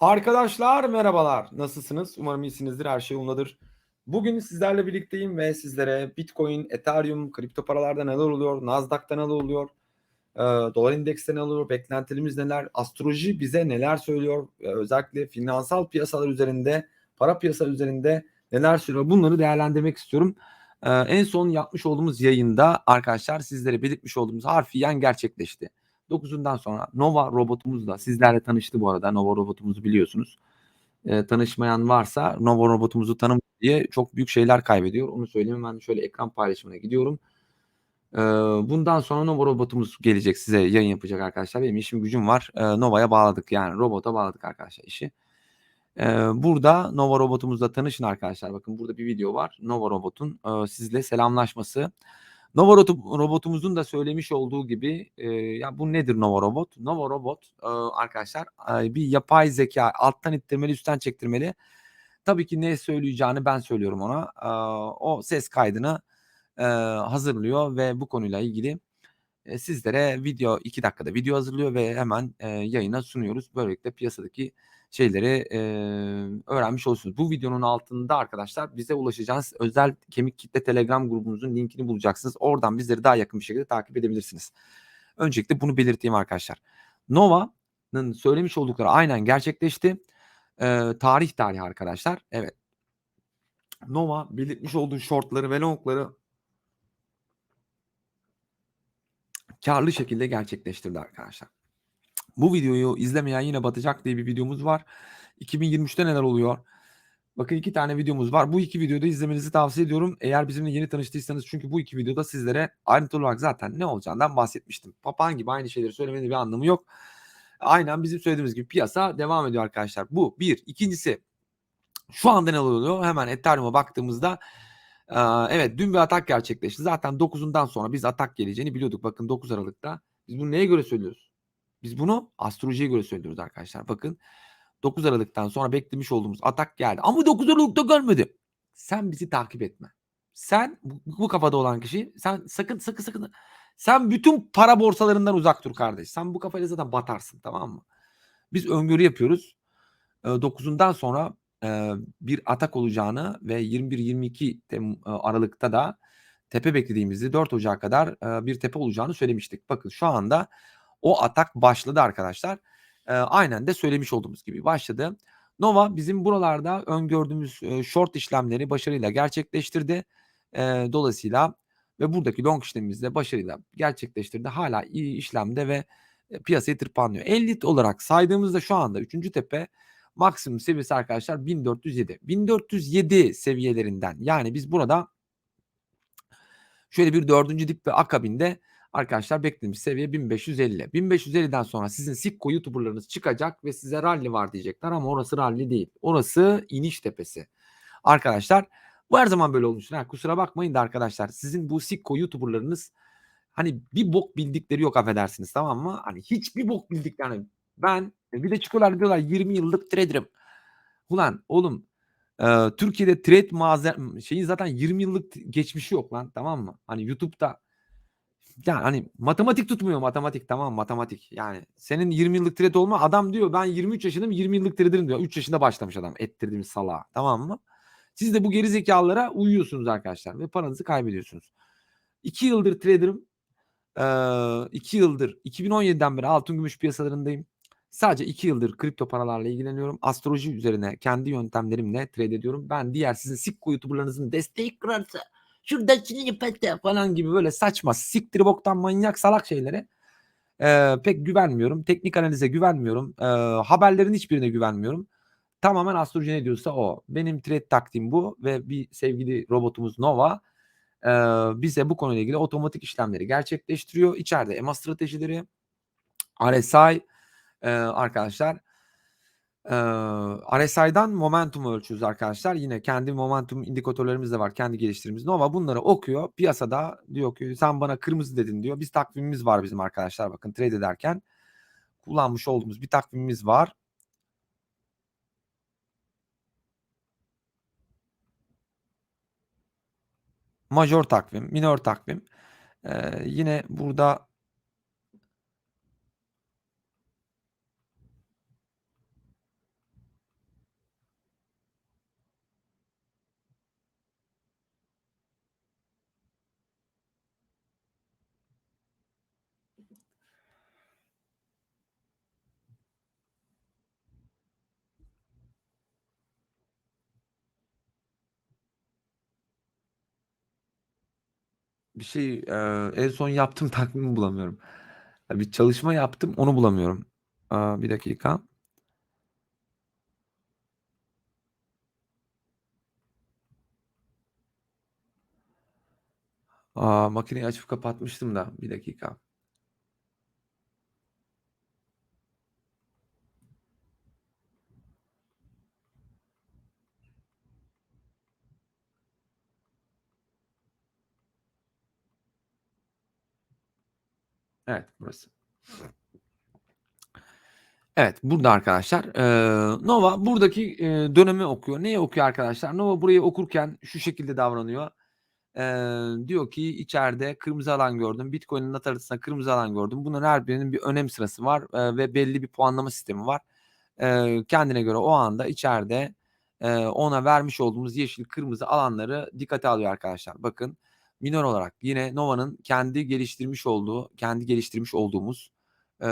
Arkadaşlar merhabalar. Nasılsınız? Umarım iyisinizdir. Her şey yolundadır. Bugün sizlerle birlikteyim ve sizlere Bitcoin, Ethereum, kripto paralarda neler oluyor, Nasdaq'ta neler oluyor, e, dolar endekste neler oluyor, beklentilerimiz neler, astroloji bize neler söylüyor, e, özellikle finansal piyasalar üzerinde, para piyasaları üzerinde neler söylüyor bunları değerlendirmek istiyorum. E, en son yapmış olduğumuz yayında arkadaşlar sizlere belirtmiş olduğumuz harfiyen gerçekleşti. 9'undan sonra Nova robotumuzla sizlerle tanıştı bu arada. Nova robotumuzu biliyorsunuz. E, tanışmayan varsa Nova robotumuzu tanım diye çok büyük şeyler kaybediyor. Onu söyleyeyim. Ben şöyle ekran paylaşımına gidiyorum. E, bundan sonra Nova robotumuz gelecek size yayın yapacak arkadaşlar. Benim işim gücüm var. E, Nova'ya bağladık yani robota bağladık arkadaşlar işi. E, burada Nova robotumuzla tanışın arkadaşlar. Bakın burada bir video var. Nova robotun e, sizle selamlaşması. Nova robotumuzun da söylemiş olduğu gibi e, ya bu nedir Nova robot? Nova robot e, arkadaşlar e, bir yapay zeka alttan ittirmeli üstten çektirmeli. Tabii ki ne söyleyeceğini ben söylüyorum ona. E, o ses kaydını e, hazırlıyor ve bu konuyla ilgili e, sizlere video 2 dakikada video hazırlıyor ve hemen e, yayına sunuyoruz. Böylelikle piyasadaki şeyleri e, öğrenmiş olursunuz. Bu videonun altında arkadaşlar bize ulaşacağınız özel kemik kitle telegram grubumuzun linkini bulacaksınız. Oradan bizleri daha yakın bir şekilde takip edebilirsiniz. Öncelikle bunu belirteyim arkadaşlar. Nova'nın söylemiş oldukları aynen gerçekleşti. E, tarih tarih arkadaşlar. Evet. Nova belirtmiş olduğu shortları ve longları karlı şekilde gerçekleştirdi arkadaşlar. Bu videoyu izlemeyen yine batacak diye bir videomuz var. 2023'te neler oluyor? Bakın iki tane videomuz var. Bu iki videoda izlemenizi tavsiye ediyorum. Eğer bizimle yeni tanıştıysanız çünkü bu iki videoda sizlere ayrıntılı olarak zaten ne olacağından bahsetmiştim. Papağan gibi aynı şeyleri söylemenin bir anlamı yok. Aynen bizim söylediğimiz gibi piyasa devam ediyor arkadaşlar. Bu bir. İkincisi şu anda ne oluyor? Hemen Ethereum'a baktığımızda evet dün bir atak gerçekleşti. Zaten 9'undan sonra biz atak geleceğini biliyorduk. Bakın 9 Aralık'ta. Biz bunu neye göre söylüyoruz? Biz bunu astrolojiye göre söylüyoruz arkadaşlar. Bakın 9 Aralık'tan sonra beklemiş olduğumuz atak geldi. Ama 9 Aralık'ta gelmedi. Sen bizi takip etme. Sen bu, bu kafada olan kişi sen sakın sakın sakın sen bütün para borsalarından uzak dur kardeş. Sen bu kafayla zaten batarsın tamam mı? Biz öngörü yapıyoruz. E, 9'undan sonra e, bir atak olacağını ve 21-22 Tem- Aralık'ta da tepe beklediğimizi 4 Ocak'a kadar e, bir tepe olacağını söylemiştik. Bakın şu anda o atak başladı arkadaşlar. E, aynen de söylemiş olduğumuz gibi başladı. Nova bizim buralarda öngördüğümüz e, short işlemleri başarıyla gerçekleştirdi. E, dolayısıyla ve buradaki long işlemimizi de başarıyla gerçekleştirdi. Hala iyi işlemde ve piyasayı tırpanlıyor. 50 olarak saydığımızda şu anda 3. tepe maksimum seviyesi arkadaşlar 1407. 1407 seviyelerinden yani biz burada şöyle bir dördüncü dip ve akabinde Arkadaşlar beklediğimiz seviye 1550. 1550'den sonra sizin Sikko YouTuber'larınız çıkacak ve size rally var diyecekler ama orası rally değil. Orası iniş tepesi. Arkadaşlar bu her zaman böyle olmuştur. Ha, kusura bakmayın da arkadaşlar sizin bu Sikko YouTuber'larınız hani bir bok bildikleri yok affedersiniz tamam mı? Hani hiçbir bok bildiklerini ben bir de çıkıyorlar diyorlar 20 yıllık trader'ım. Ulan oğlum e, Türkiye'de trade malzeme şeyin zaten 20 yıllık geçmişi yok lan tamam mı? Hani YouTube'da yani hani matematik tutmuyor matematik tamam matematik. Yani senin 20 yıllık trade olma adam diyor ben 23 yaşındayım 20 yıllık trader'ım diyor. 3 yaşında başlamış adam ettirdiğimiz salağa tamam mı? Siz de bu geri zekalılara uyuyorsunuz arkadaşlar ve paranızı kaybediyorsunuz. 2 yıldır trader'ım. 2 yıldır 2017'den beri altın gümüş piyasalarındayım. Sadece 2 yıldır kripto paralarla ilgileniyorum. Astroloji üzerine kendi yöntemlerimle trade ediyorum. Ben diğer sizin Sikko YouTuber'larınızın desteği kırarsa şurada çinini pete falan gibi böyle saçma siktir boktan manyak salak şeylere e, pek güvenmiyorum. Teknik analize güvenmiyorum. E, haberlerin hiçbirine güvenmiyorum. Tamamen astroloji ne diyorsa o. Benim trade taktiğim bu ve bir sevgili robotumuz Nova e, bize bu konuyla ilgili otomatik işlemleri gerçekleştiriyor. İçeride EMA stratejileri, RSI e, arkadaşlar RSI'dan momentum ölçüyoruz arkadaşlar. Yine kendi momentum indikatörlerimiz de var. Kendi geliştirdiğimiz Nova bunları okuyor. Piyasada diyor ki sen bana kırmızı dedin diyor. Biz takvimimiz var bizim arkadaşlar. Bakın trade ederken kullanmış olduğumuz bir takvimimiz var. Major takvim, minor takvim. Ee, yine burada Bir şey, eee, en son yaptığım takvimi bulamıyorum. Bir çalışma yaptım, onu bulamıyorum. Aaa, bir dakika. Aaa, makineyi açıp kapatmıştım da. Bir dakika. Evet, burası. Evet, burada arkadaşlar. Nova buradaki, dönemi okuyor. Neyi okuyor arkadaşlar? Nova burayı okurken şu şekilde davranıyor. Diyor ki içeride kırmızı alan gördüm. Bitcoin'in NAT haritasında kırmızı alan gördüm. Bunların her birinin bir önem sırası var, ve belli bir puanlama sistemi var. Kendine göre o anda içeride, ona vermiş olduğumuz yeşil, kırmızı alanları dikkate alıyor arkadaşlar. Bakın minör olarak yine Nova'nın kendi geliştirmiş olduğu, kendi geliştirmiş olduğumuz, eee,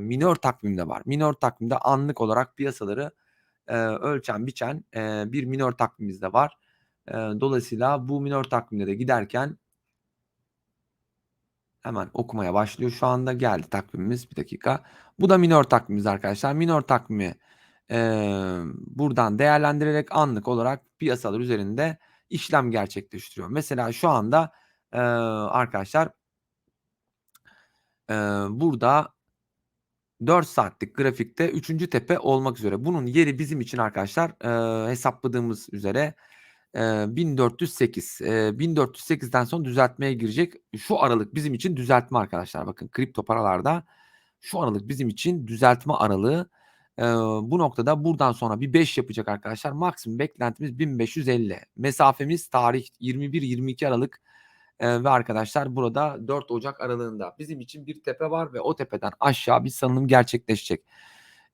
minör takvimde var. Minör takvimde anlık olarak piyasaları, eee, ölçen biçen, eee, bir minör takvimimiz de var. Eee, dolayısıyla bu minör takvimde de giderken Hemen okumaya başlıyor şu anda. Geldi takvimimiz. Bir dakika. Bu da minör takvimimiz arkadaşlar. Minör takvimi, eee, buradan değerlendirerek anlık olarak piyasalar üzerinde işlem gerçekleştiriyor. Mesela şu anda, eee, arkadaşlar eee, burada 4 saatlik grafikte 3. tepe olmak üzere. Bunun yeri bizim için arkadaşlar, eee, hesapladığımız üzere, eee, 1408. Eee, 1408'den sonra düzeltmeye girecek. Şu aralık bizim için düzeltme arkadaşlar. Bakın kripto paralarda şu aralık bizim için düzeltme aralığı. Eee, bu noktada buradan sonra bir 5 yapacak arkadaşlar. Maksimum beklentimiz 1550. Mesafemiz tarih 21-22 Aralık, eee, ve arkadaşlar burada 4 Ocak aralığında bizim için bir tepe var ve o tepeden aşağı bir salınım gerçekleşecek.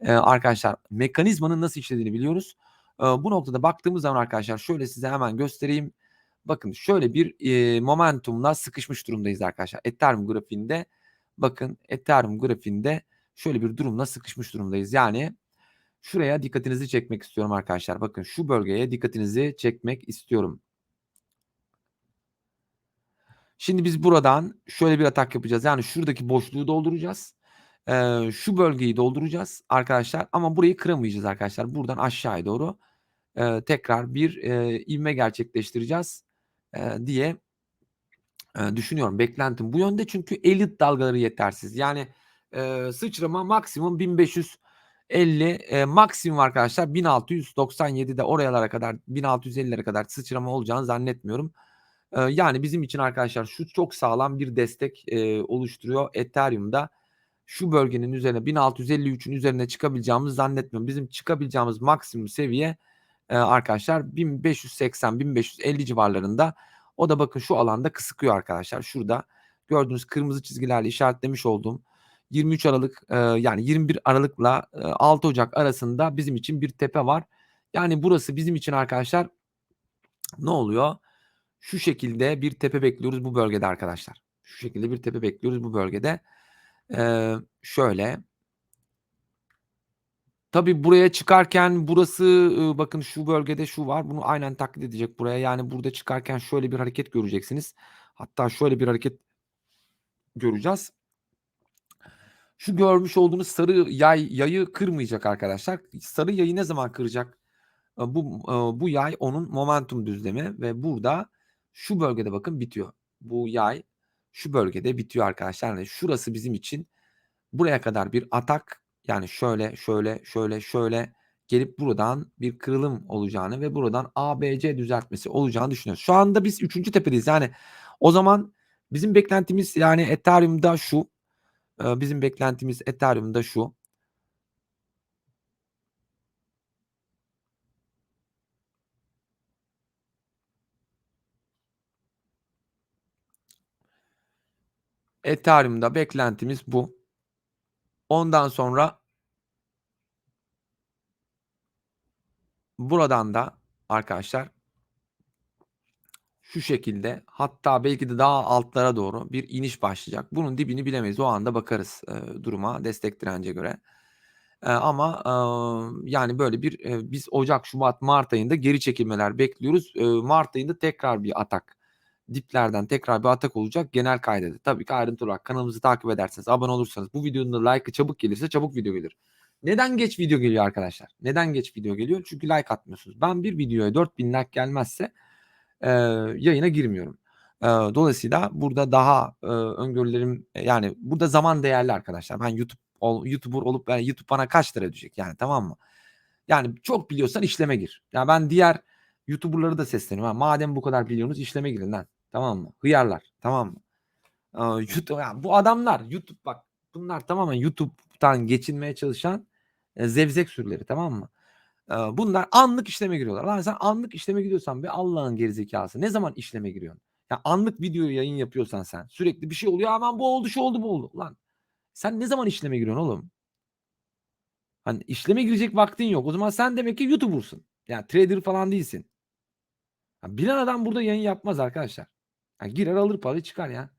Eee, arkadaşlar mekanizmanın nasıl işlediğini biliyoruz. Eee, bu noktada baktığımız zaman arkadaşlar şöyle size hemen göstereyim. Bakın şöyle bir, eee, momentumla sıkışmış durumdayız arkadaşlar. Ethereum grafiğinde bakın Ethereum grafiğinde şöyle bir durumla sıkışmış durumdayız. Yani şuraya dikkatinizi çekmek istiyorum arkadaşlar. Bakın şu bölgeye dikkatinizi çekmek istiyorum. Şimdi biz buradan şöyle bir atak yapacağız. Yani şuradaki boşluğu dolduracağız. Eee, şu bölgeyi dolduracağız arkadaşlar ama burayı kıramayacağız arkadaşlar. Buradan aşağıya doğru, eee, tekrar bir, eee, ivme gerçekleştireceğiz, eee, diye eee, düşünüyorum. Beklentim bu yönde çünkü elit dalgaları yetersiz. Yani, eee, sıçrama maksimum 1550, eee, maksimum arkadaşlar 1697'de oralara kadar 1650'lere kadar sıçrama olacağını zannetmiyorum. Eee, yani bizim için arkadaşlar şu çok sağlam bir destek, eee, oluşturuyor Ethereum'da. Şu bölgenin üzerine 1653'ün üzerine çıkabileceğimizi zannetmiyorum. Bizim çıkabileceğimiz maksimum seviye, eee, arkadaşlar 1580-1550 civarlarında. O da bakın şu alanda kısıklıyor arkadaşlar. Şurada gördüğünüz kırmızı çizgilerle işaretlemiş olduğum 23 Aralık, eee, yani 21 Aralık'la, eee, 6 Ocak arasında bizim için bir tepe var. Yani burası bizim için arkadaşlar ne oluyor? Şu şekilde bir tepe bekliyoruz bu bölgede arkadaşlar. Şu şekilde bir tepe bekliyoruz bu bölgede. Eee, şöyle. Tabii buraya çıkarken burası, ııı, bakın şu bölgede şu var. Bunu aynen taklit edecek buraya. Yani burada çıkarken şöyle bir hareket göreceksiniz. Hatta şöyle bir hareket göreceğiz. Şu görmüş olduğunuz sarı yay yayı kırmayacak arkadaşlar. Sarı yayı ne zaman kıracak? Eee, bu, eee, bu yay onun momentum düzlemi ve burada şu bölgede bakın bitiyor. Bu yay şu bölgede bitiyor arkadaşlar. Yani şurası bizim için buraya kadar bir atak yani şöyle, şöyle, şöyle, şöyle gelip buradan bir kırılım olacağını ve buradan ABC düzeltmesi olacağını düşünüyoruz. Şu anda biz 3. tepedeyiz. Yani o zaman bizim beklentimiz yani Ethereum'da şu, bizim beklentimiz Ethereum'da şu. Ethereum'da beklentimiz bu. Ondan sonra buradan da arkadaşlar şu şekilde hatta belki de daha altlara doğru bir iniş başlayacak. Bunun dibini bilemeyiz. O anda bakarız, eee, duruma destek dirence göre. Eee, ama, eee, yani böyle bir, eee, biz ocak, şubat, mart ayında geri çekilmeler bekliyoruz. Eee, mart ayında tekrar bir atak, diplerden tekrar bir atak olacak. Genel kaydede. Tabii ki ayrıntılı olarak kanalımızı takip ederseniz, abone olursanız, bu videonun da like'ı çabuk gelirse çabuk video gelir. Neden geç video geliyor arkadaşlar? Neden geç video geliyor? Çünkü like atmıyorsunuz. Ben bir videoya 4000 like gelmezse e, yayına girmiyorum. E, dolayısıyla burada daha e, öngörülerim yani burada zaman değerli arkadaşlar. Ben YouTube ol, YouTuber olup yani YouTube bana kaç lira ödeyecek yani tamam mı? Yani çok biliyorsan işleme gir. Ya ben diğer YouTuber'ları da sesleniyorum. Madem bu kadar biliyorsunuz işleme girin lan. Tamam mı? Hıyarlar. Tamam mı? Ee, YouTube, ya bu adamlar YouTube bak bunlar tamamen YouTube'dan geçinmeye çalışan e, zevzek sürüleri tamam mı? Bunlar anlık işleme giriyorlar. Lan sen anlık işleme gidiyorsan be Allah'ın gerizekası. Ne zaman işleme giriyorsun? Ya anlık video yayın yapıyorsan sen sürekli bir şey oluyor. Aman bu oldu şu oldu bu oldu. Lan sen ne zaman işleme giriyorsun oğlum? Hani işleme girecek vaktin yok. O zaman sen demek ki YouTuber'sın. Yani trader falan değilsin. Ya bilen adam burada yayın yapmaz arkadaşlar. Yani girer alır parayı çıkar ya.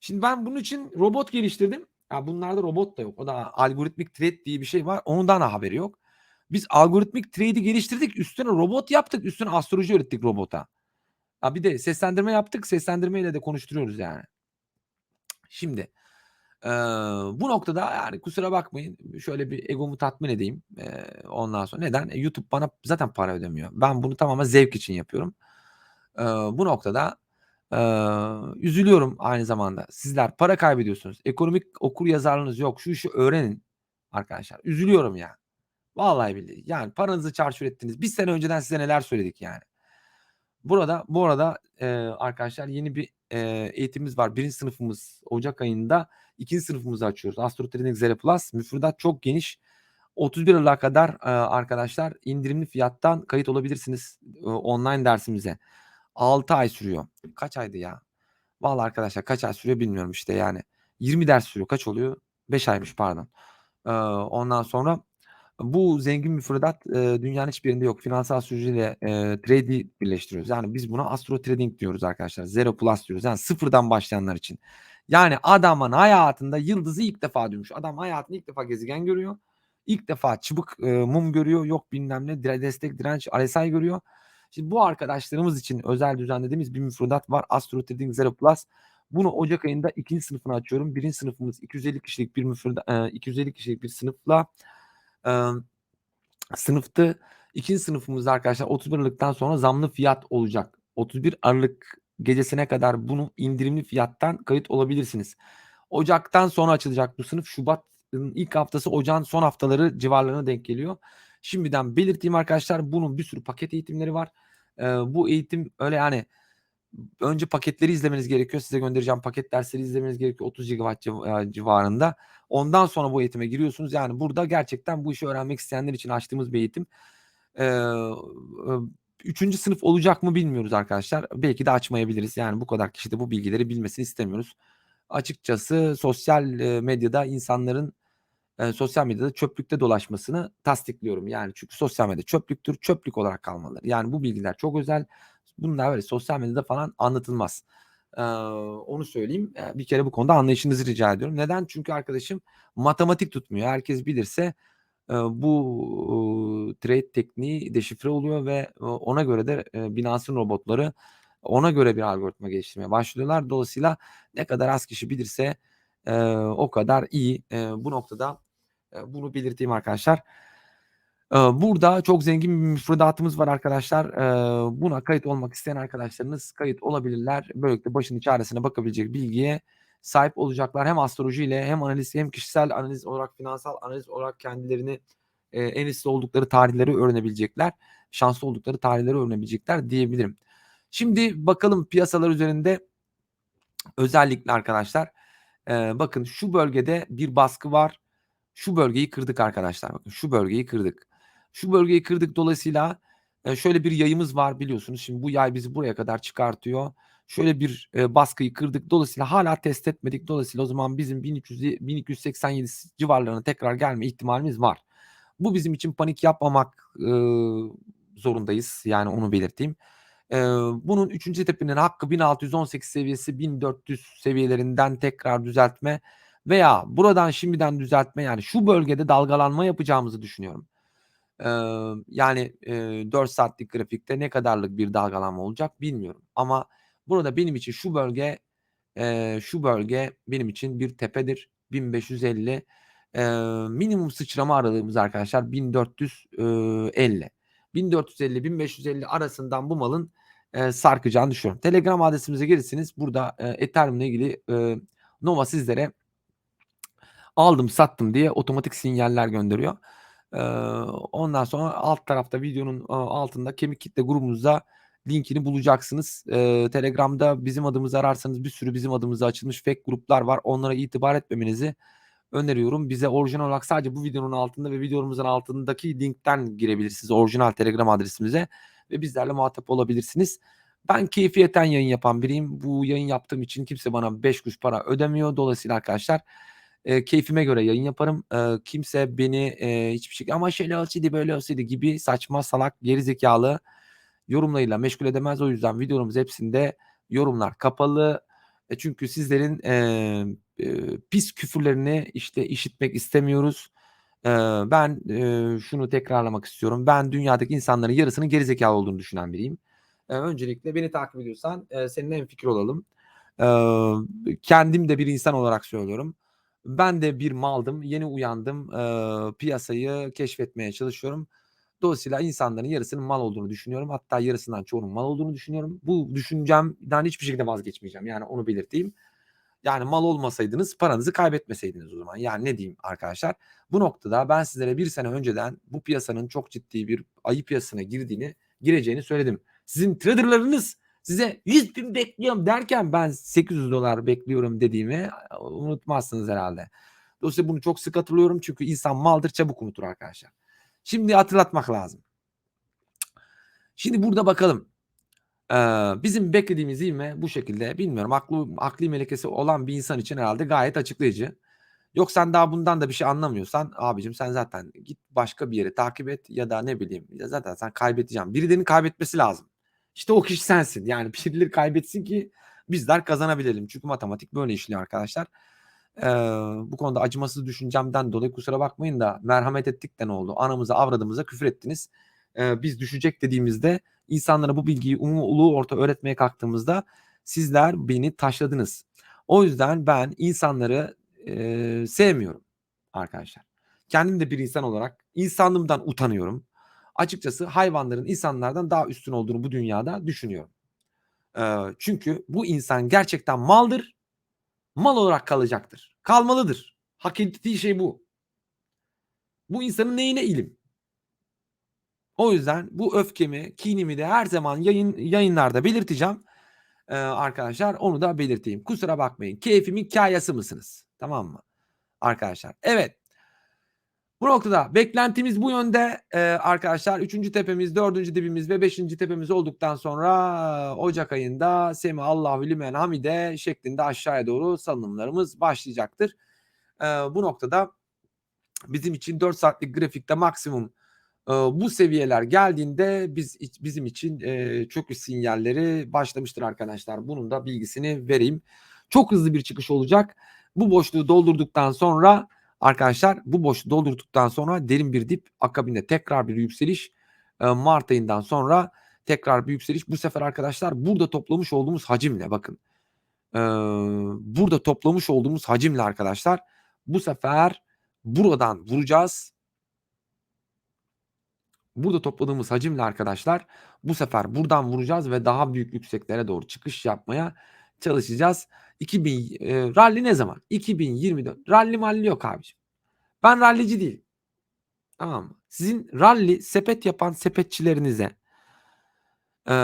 Şimdi ben bunun için robot geliştirdim. Ya bunlarda robot da yok. O da algoritmik trade diye bir şey var. Ondan da haberi yok. Biz algoritmik trade'i geliştirdik. Üstüne robot yaptık. Üstüne astroloji öğrettik robota. Ha bir de seslendirme yaptık. Seslendirmeyle de konuşturuyoruz yani. Şimdi ee, bu noktada yani kusura bakmayın şöyle bir egomu tatmin edeyim ee, ondan sonra neden e, YouTube bana zaten para ödemiyor ben bunu tamamen zevk için yapıyorum ee, bu noktada e, üzülüyorum aynı zamanda sizler para kaybediyorsunuz ekonomik okur yazarlığınız yok şu işi öğrenin arkadaşlar üzülüyorum ya vallahi billahi yani paranızı çarçur ettiniz bir sene önceden size neler söyledik yani burada bu arada e, arkadaşlar yeni bir e, eğitimimiz var birinci sınıfımız Ocak ayında ikinci sınıfımızı açıyoruz. Astro Trading Zero Plus müfredat çok geniş. 31 Aralık'a kadar e, arkadaşlar indirimli fiyattan kayıt olabilirsiniz e, online dersimize. 6 ay sürüyor. Kaç aydı ya? Vallahi arkadaşlar kaç ay sürüyor bilmiyorum işte yani. 20 ders sürüyor. Kaç oluyor? 5 aymış pardon. E, ondan sonra bu zengin müfredat e, dünyanın hiçbir yerinde yok. Finansal sürücüyle e, trade'i birleştiriyoruz. Yani biz buna Astro Trading diyoruz arkadaşlar. Zero Plus diyoruz. Yani sıfırdan başlayanlar için. Yani adamın hayatında yıldızı ilk defa dönmüş. Adam hayatında ilk defa gezegen görüyor. İlk defa çıbık e, mum görüyor. Yok bilmem ne destek direnç RSI görüyor. Şimdi bu arkadaşlarımız için özel düzenlediğimiz bir müfredat var. Astro Trading Zero Plus. Bunu Ocak ayında ikinci sınıfını açıyorum. Birinci sınıfımız 250 kişilik bir müfredat, e, 250 kişilik bir sınıfla sınıftı. İkinci sınıfımızda arkadaşlar 31 Aralık'tan sonra zamlı fiyat olacak. 31 Aralık gecesine kadar bunu indirimli fiyattan kayıt olabilirsiniz. Ocaktan sonra açılacak bu sınıf. Şubat'ın ilk haftası ocağın son haftaları civarlarına denk geliyor. Şimdiden belirteyim arkadaşlar bunun bir sürü paket eğitimleri var. Ee, bu eğitim öyle yani önce paketleri izlemeniz gerekiyor. Size göndereceğim paket dersleri izlemeniz gerekiyor 30 GB civarında. Ondan sonra bu eğitime giriyorsunuz. Yani burada gerçekten bu işi öğrenmek isteyenler için açtığımız bir eğitim. Ee, Üçüncü sınıf olacak mı bilmiyoruz arkadaşlar. Belki de açmayabiliriz. Yani bu kadar kişi de bu bilgileri bilmesini istemiyoruz. Açıkçası sosyal medyada insanların e, sosyal medyada çöplükte dolaşmasını tasdikliyorum. Yani çünkü sosyal medya çöplüktür. Çöplük olarak kalmalı. Yani bu bilgiler çok özel. Bunlar böyle sosyal medyada falan anlatılmaz. Ee, onu söyleyeyim. Bir kere bu konuda anlayışınızı rica ediyorum. Neden? Çünkü arkadaşım matematik tutmuyor. Herkes bilirse bu trade tekniği deşifre oluyor ve ona göre de e, Binance'ın robotları ona göre bir algoritma geliştirmeye başlıyorlar. Dolayısıyla ne kadar az kişi bilirse o kadar iyi. bu noktada bunu belirteyim arkadaşlar. burada çok zengin bir müfredatımız var arkadaşlar. buna kayıt olmak isteyen arkadaşlarınız kayıt olabilirler. Böylelikle başının çaresine bakabilecek bilgiye sahip olacaklar. Hem astrolojiyle hem analiz hem kişisel analiz olarak finansal analiz olarak kendilerini e, en iyisi oldukları tarihleri öğrenebilecekler. Şanslı oldukları tarihleri öğrenebilecekler diyebilirim. Şimdi bakalım piyasalar üzerinde özellikle arkadaşlar bakın şu bölgede bir baskı var. Şu bölgeyi kırdık arkadaşlar. Bakın şu bölgeyi kırdık. Şu bölgeyi kırdık dolayısıyla e, şöyle bir yayımız var biliyorsunuz. Şimdi bu yay bizi buraya kadar çıkartıyor şöyle bir e, baskıyı kırdık. Dolayısıyla hala test etmedik. Dolayısıyla o zaman bizim 1300 1287 civarlarına tekrar gelme ihtimalimiz var. Bu bizim için panik yapmamak e, zorundayız. Yani onu belirteyim. Bunun 3. tepenin hakkı 1618 seviyesi 1400 seviyelerinden tekrar düzeltme veya buradan şimdiden düzeltme yani şu bölgede dalgalanma yapacağımızı düşünüyorum. Ee, yani e, 4 saatlik grafikte ne kadarlık bir dalgalanma olacak bilmiyorum. Ama Burada benim için şu bölge eee, şu bölge benim için bir tepedir. 1550 eee, minimum sıçrama aralığımız arkadaşlar 1450. 1450-1550 arasından bu malın eee, sarkacağını düşünüyorum. Telegram adresimize gelirsiniz. Burada eee, Ethereum ile ilgili eee, Nova sizlere aldım sattım diye otomatik sinyaller gönderiyor. Ondan sonra alt tarafta videonun altında kemik kitle grubumuzda linkini bulacaksınız. Telegram'da bizim adımızı ararsanız bir sürü bizim adımıza açılmış fake gruplar var. Onlara itibar etmemenizi öneriyorum. Bize orijinal olarak sadece bu videonun altında ve videomuzun altındaki linkten girebilirsiniz orijinal Telegram adresimize ve bizlerle muhatap olabilirsiniz. Ben keyfiyeten yayın yapan biriyim. Bu yayın yaptığım için kimse bana 5 kuruş para ödemiyor. Dolayısıyla arkadaşlar eee, keyfime göre yayın yaparım. Eee, kimse beni eee, hiçbir şekilde ama şöyle olsaydı böyle olsaydı gibi saçma salak geri zekalı yorumlarıyla meşgul edemez. O yüzden videolarımız hepsinde yorumlar kapalı. E, çünkü sizlerin eee, eee, pis küfürlerini işte işitmek istemiyoruz. Eee, ben eee, şunu tekrarlamak istiyorum. Ben dünyadaki insanların yarısının geri zekalı olduğunu düşünen biriyim. Eee, öncelikle beni takip ediyorsan eee, seninle hemfikir olalım. Eee, kendim de bir insan olarak söylüyorum. Ben de bir maldım. Yeni uyandım. Eee, piyasayı keşfetmeye çalışıyorum. Dolayısıyla insanların yarısının mal olduğunu düşünüyorum. Hatta yarısından çoğunun mal olduğunu düşünüyorum. Bu düşüncemden hiçbir şekilde vazgeçmeyeceğim. Yani onu belirteyim. Yani mal olmasaydınız paranızı kaybetmeseydiniz o zaman. Yani ne diyeyim arkadaşlar? Bu noktada ben sizlere bir sene önceden bu piyasanın çok ciddi bir ayı piyasasına girdiğini, gireceğini söyledim. Sizin traderlarınız size 100 bin bekliyorum derken ben 800 dolar bekliyorum dediğimi unutmazsınız herhalde. Dolayısıyla bunu çok sık hatırlıyorum çünkü insan maldır çabuk unutur arkadaşlar. Şimdi hatırlatmak lazım. Şimdi burada bakalım. Ee, bizim beklediğimiz ivme bu şekilde. Bilmiyorum aklı, akli melekesi olan bir insan için herhalde gayet açıklayıcı. Yok sen daha bundan da bir şey anlamıyorsan abicim sen zaten git başka bir yere takip et ya da ne bileyim ya zaten sen kaybedeceğim. Birilerinin kaybetmesi lazım. İşte o kişi sensin. Yani birileri kaybetsin ki bizler kazanabilelim. Çünkü matematik böyle işliyor arkadaşlar. Ee, bu konuda acımasız düşüncemden dolayı kusura bakmayın da merhamet ettik de ne oldu? Anamıza avradımıza küfür ettiniz. Ee, biz düşecek dediğimizde insanlara bu bilgiyi ulu orta öğretmeye kalktığımızda sizler beni taşladınız. O yüzden ben insanları e, sevmiyorum arkadaşlar. Kendim de bir insan olarak insanlığımdan utanıyorum. Açıkçası hayvanların insanlardan daha üstün olduğunu bu dünyada düşünüyorum. Ee, çünkü bu insan gerçekten maldır mal olarak kalacaktır. Kalmalıdır. Hak ettiği şey bu. Bu insanın neyine ilim? O yüzden bu öfkemi, kinimi de her zaman yayın yayınlarda belirteceğim. Ee, arkadaşlar onu da belirteyim. Kusura bakmayın. Keyfimin kayası mısınız? Tamam mı? Arkadaşlar. Evet. Bu noktada beklentimiz bu yönde ee, arkadaşlar. Üçüncü tepemiz, dördüncü dibimiz ve beşinci tepemiz olduktan sonra Ocak ayında Semi Allahu limen hamide şeklinde aşağıya doğru salınımlarımız başlayacaktır. Ee, bu noktada bizim için 4 saatlik grafikte maksimum e, bu seviyeler geldiğinde biz bizim için e, çöküş sinyalleri başlamıştır arkadaşlar. Bunun da bilgisini vereyim. Çok hızlı bir çıkış olacak. Bu boşluğu doldurduktan sonra Arkadaşlar bu boşluğu doldurduktan sonra derin bir dip akabinde tekrar bir yükseliş Mart ayından sonra tekrar bir yükseliş. Bu sefer arkadaşlar burada toplamış olduğumuz hacimle bakın. Burada toplamış olduğumuz hacimle arkadaşlar bu sefer buradan vuracağız. Burada topladığımız hacimle arkadaşlar bu sefer buradan vuracağız ve daha büyük yükseklere doğru çıkış yapmaya çalışacağız. 2000 e, rally ne zaman? 2024. Rally malli yok abiciğim. Ben rallici değilim. Tamam mı? Sizin rally sepet yapan sepetçilerinize e,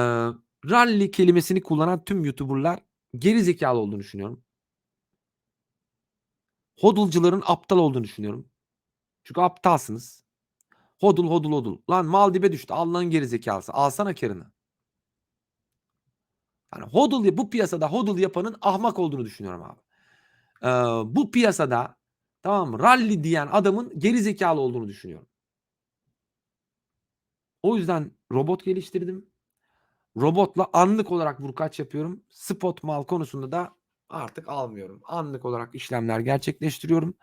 rally kelimesini kullanan tüm YouTuber'lar geri zekalı olduğunu düşünüyorum. Hodulcuların aptal olduğunu düşünüyorum. Çünkü aptalsınız. Hodul hodul hodul. Lan mal dibe düştü. Allah'ın geri zekalısı. Alsana karını. Yani hodl bu piyasada hodl yapanın ahmak olduğunu düşünüyorum abi. Ee, bu piyasada tamam mı? Rally diyen adamın geri zekalı olduğunu düşünüyorum. O yüzden robot geliştirdim. Robotla anlık olarak vurkaç yapıyorum. Spot mal konusunda da artık almıyorum. Anlık olarak işlemler gerçekleştiriyorum.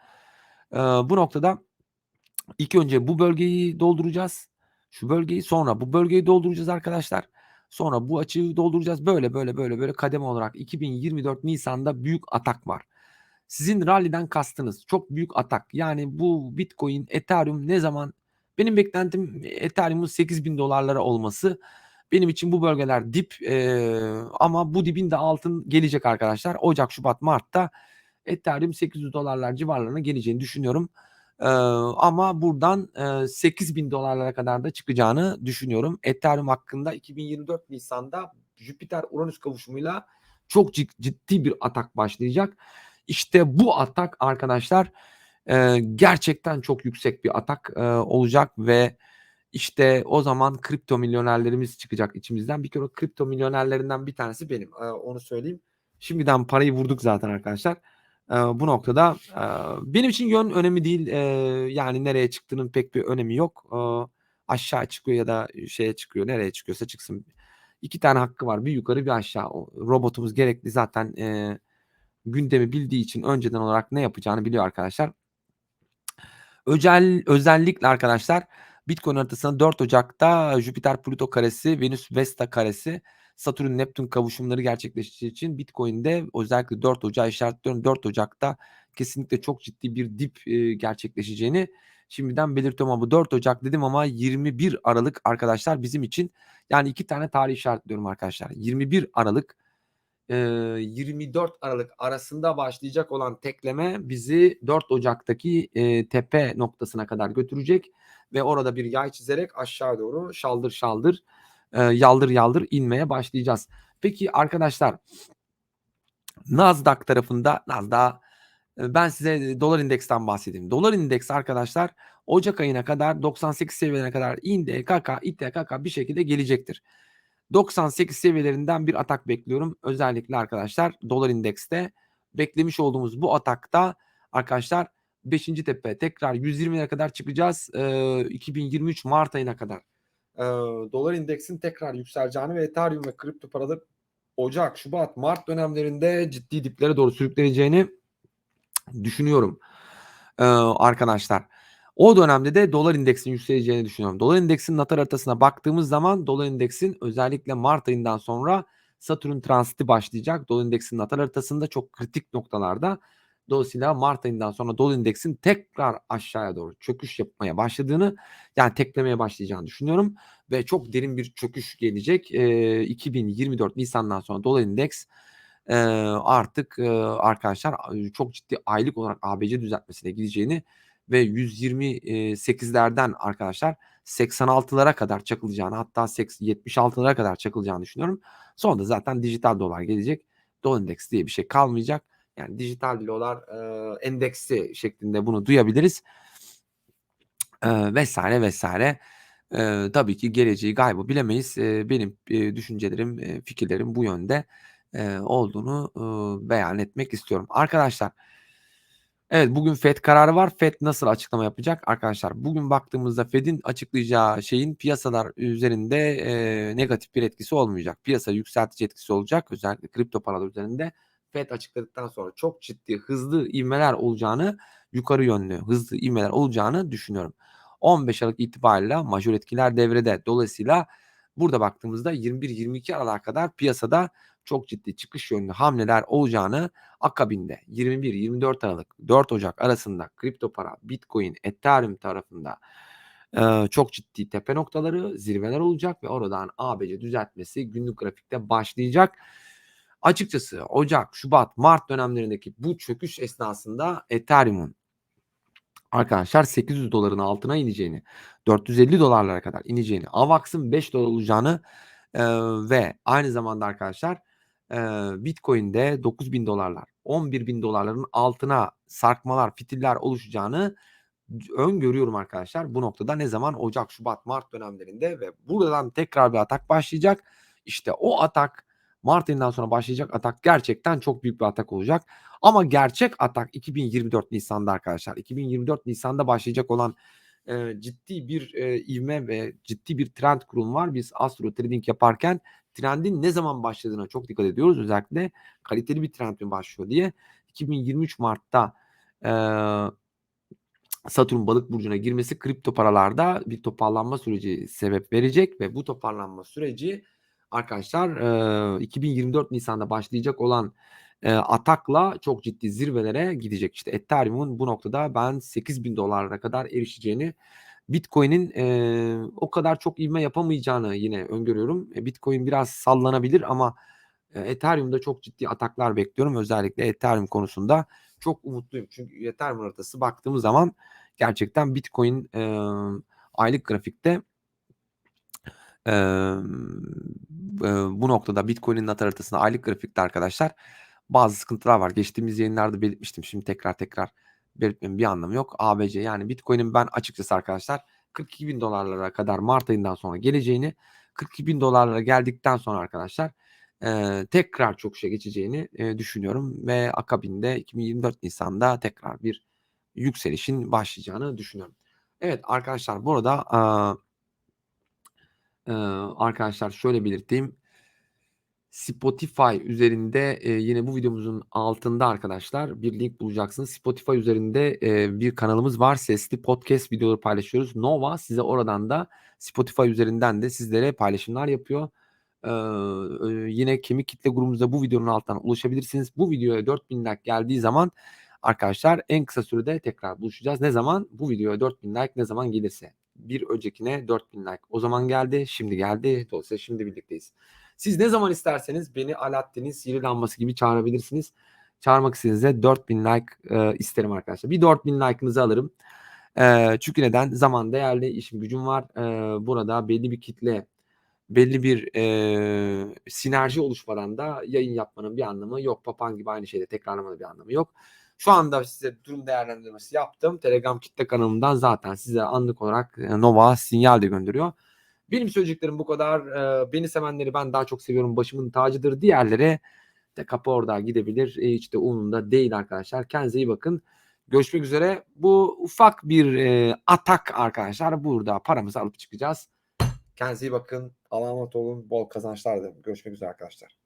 Ee, bu noktada ilk önce bu bölgeyi dolduracağız. Şu bölgeyi sonra bu bölgeyi dolduracağız arkadaşlar. Sonra bu açığı dolduracağız. Böyle böyle böyle böyle kademe olarak 2024 Nisan'da büyük atak var. Sizin rally'den kastınız çok büyük atak. Yani bu Bitcoin, Ethereum ne zaman benim beklentim Ethereum'un 8000 dolarlara olması. Benim için bu bölgeler dip eee, ama bu dibin de altın gelecek arkadaşlar. Ocak, Şubat, Mart'ta Ethereum 800 dolarlar civarlarına geleceğini düşünüyorum. Eee, ama buradan eee 8000 dolarlara kadar da çıkacağını düşünüyorum. Ethereum hakkında 2024 Nisan'da Jüpiter-Uranüs kavuşumuyla çok cid- ciddi bir atak başlayacak. İşte bu atak arkadaşlar eee, gerçekten çok yüksek bir atak eee, olacak ve işte o zaman kripto milyonerlerimiz çıkacak içimizden. Bir kere kripto milyonerlerinden bir tanesi benim. Eee, onu söyleyeyim. Şimdiden parayı vurduk zaten arkadaşlar. Eee, bu noktada eee, benim için yön önemli değil. Eee, yani nereye çıktığının pek bir önemi yok. Eee, aşağı çıkıyor ya da şeye çıkıyor. Nereye çıkıyorsa çıksın. İki tane hakkı var. Bir yukarı bir aşağı. Robotumuz gerekli zaten eee, gündemi bildiği için önceden olarak ne yapacağını biliyor arkadaşlar. Özel özellikle arkadaşlar Bitcoin haritasında 4 Ocak'ta Jüpiter Plüto karesi, Venüs Vesta karesi, Satürn Neptün kavuşumları gerçekleşeceği için Bitcoin'de özellikle 4 Ocak'ı işaretliyorum. 4 Ocak'ta kesinlikle çok ciddi bir dip e, gerçekleşeceğini şimdiden belirtiyorum ama bu 4 Ocak dedim ama 21 Aralık arkadaşlar bizim için yani iki tane tarih işaretliyorum arkadaşlar. 21 Aralık e, 24 Aralık arasında başlayacak olan tekleme bizi 4 Ocak'taki e, tepe noktasına kadar götürecek ve orada bir yay çizerek aşağı doğru şaldır şaldır e, yaldır yaldır inmeye başlayacağız. Peki arkadaşlar Nasdaq tarafında Nasdaq ben size dolar indeksten bahsedeyim. Dolar indeks arkadaşlar Ocak ayına kadar 98 seviyelerine kadar indi kaka itte kaka bir şekilde gelecektir. 98 seviyelerinden bir atak bekliyorum. Özellikle arkadaşlar dolar indekste beklemiş olduğumuz bu atakta arkadaşlar 5. tepe tekrar 120'lere kadar çıkacağız. Ee, 2023 Mart ayına kadar. Ee, dolar indeksin tekrar yükseleceğini ve Ethereum ve kripto paralar Ocak, Şubat, Mart dönemlerinde ciddi diplere doğru sürükleneceğini düşünüyorum. Ee, arkadaşlar. O dönemde de dolar indeksin yükseleceğini düşünüyorum. Dolar indeksin natar haritasına baktığımız zaman dolar indeksin özellikle Mart ayından sonra Satürn transiti başlayacak. Dolar indeksin natar haritasında çok kritik noktalarda. Dolayısıyla Mart ayından sonra dolar indeksin tekrar aşağıya doğru çöküş yapmaya başladığını yani teklemeye başlayacağını düşünüyorum. Ve çok derin bir çöküş gelecek. Ee, 2024 Nisan'dan sonra dolar indeks e, artık e, arkadaşlar çok ciddi aylık olarak ABC düzeltmesine gideceğini ve 128'lerden arkadaşlar 86'lara kadar çakılacağını hatta 76'lara kadar çakılacağını düşünüyorum. Sonra da zaten dijital dolar gelecek. Dolar endeks diye bir şey kalmayacak. Yani dijital dolar e, endeksi şeklinde bunu duyabiliriz. E, vesaire vesaire. E, tabii ki geleceği gaybı bilemeyiz. E, benim e, düşüncelerim, e, fikirlerim bu yönde e, olduğunu e, beyan etmek istiyorum. Arkadaşlar Evet bugün FED kararı var. FED nasıl açıklama yapacak? Arkadaşlar bugün baktığımızda FED'in açıklayacağı şeyin piyasalar üzerinde e, negatif bir etkisi olmayacak. Piyasa yükseltici etkisi olacak. Özellikle kripto paralar üzerinde FED açıkladıktan sonra çok ciddi hızlı ivmeler olacağını yukarı yönlü hızlı ivmeler olacağını düşünüyorum. 15 Aralık itibariyle majör etkiler devrede. Dolayısıyla burada baktığımızda 21-22 Aralık'a kadar piyasada çok ciddi çıkış yönlü hamleler olacağını akabinde 21-24 Aralık 4 Ocak arasında kripto para, Bitcoin, Ethereum tarafında e, çok ciddi tepe noktaları, zirveler olacak ve oradan ABC düzeltmesi günlük grafikte başlayacak. Açıkçası Ocak, Şubat, Mart dönemlerindeki bu çöküş esnasında Ethereum'un arkadaşlar 800 doların altına ineceğini, 450 dolarlara kadar ineceğini, AVAX'ın 5 dolar olacağını e, ve aynı zamanda arkadaşlar e, Bitcoin'de 9000 dolarlar, 11 bin dolarların altına sarkmalar, fitiller oluşacağını öngörüyorum arkadaşlar. Bu noktada ne zaman? Ocak, Şubat, Mart dönemlerinde ve buradan tekrar bir atak başlayacak. İşte o atak Mart ayından sonra başlayacak atak gerçekten çok büyük bir atak olacak. Ama gerçek atak 2024 Nisan'da arkadaşlar. 2024 Nisan'da başlayacak olan e, ciddi bir e, ivme ve ciddi bir trend kurulumu var. Biz Astro Trading yaparken trendin ne zaman başladığına çok dikkat ediyoruz. Özellikle kaliteli bir trend mi başlıyor diye. 2023 Mart'ta e, Satürn balık burcuna girmesi kripto paralarda bir toparlanma süreci sebep verecek ve bu toparlanma süreci arkadaşlar e, 2024 Nisan'da başlayacak olan e, atakla çok ciddi zirvelere gidecek. İşte Ethereum'un bu noktada ben 8000 dolarlara kadar erişeceğini Bitcoin'in e, o kadar çok ivme yapamayacağını yine öngörüyorum. E, Bitcoin biraz sallanabilir ama e, Ethereum'da çok ciddi ataklar bekliyorum. Özellikle Ethereum konusunda çok umutluyum. Çünkü Ethereum haritası baktığımız zaman gerçekten Bitcoin e, aylık grafikte e, e, bu noktada Bitcoin'in nat haritasında aylık grafikte arkadaşlar bazı sıkıntılar var. Geçtiğimiz yayınlarda belirtmiştim. Şimdi tekrar tekrar belirtmenin bir anlamı yok. ABC yani Bitcoin'in ben açıkçası arkadaşlar 42 bin dolarlara kadar Mart ayından sonra geleceğini 42 bin dolarlara geldikten sonra arkadaşlar e, tekrar çok şey geçeceğini e, düşünüyorum ve akabinde 2024 Nisan'da tekrar bir yükselişin başlayacağını düşünüyorum. Evet arkadaşlar burada e, arkadaşlar şöyle belirteyim. Spotify üzerinde e, yine bu videomuzun altında arkadaşlar bir link bulacaksınız. Spotify üzerinde e, bir kanalımız var. Sesli podcast videoları paylaşıyoruz. Nova size oradan da Spotify üzerinden de sizlere paylaşımlar yapıyor. Ee, yine kemik kitle grubumuzda bu videonun altından ulaşabilirsiniz. Bu videoya 4000 like geldiği zaman arkadaşlar en kısa sürede tekrar buluşacağız. Ne zaman? Bu videoya 4000 like ne zaman gelirse. Bir öncekine 4000 like. O zaman geldi, şimdi geldi. Dolayısıyla şimdi birlikteyiz. Siz ne zaman isterseniz beni Alaaddin'in sihirli lambası gibi çağırabilirsiniz. Çağırmak istediğinizde 4000 like e, isterim arkadaşlar. Bir 4000 like'ınızı alırım. E, çünkü neden? Zaman değerli, işim gücüm var. E, burada belli bir kitle, belli bir e, sinerji oluşmadan da yayın yapmanın bir anlamı yok. Papan gibi aynı şeyde tekrarlamanın bir anlamı yok. Şu anda size durum değerlendirmesi yaptım. Telegram kitle kanalımdan zaten size anlık olarak Nova sinyal de gönderiyor. Benim söyleyeceklerim bu kadar. Ee, beni sevenleri ben daha çok seviyorum. Başımın tacıdır. Diğerleri de kapı orada gidebilir. E, hiç de umurumda değil arkadaşlar. Kendinize iyi bakın. Görüşmek üzere. Bu ufak bir e, atak arkadaşlar. Burada paramızı alıp çıkacağız. Kendinize iyi bakın. Allah'a olun. Bol kazançlar dilerim. Görüşmek üzere arkadaşlar.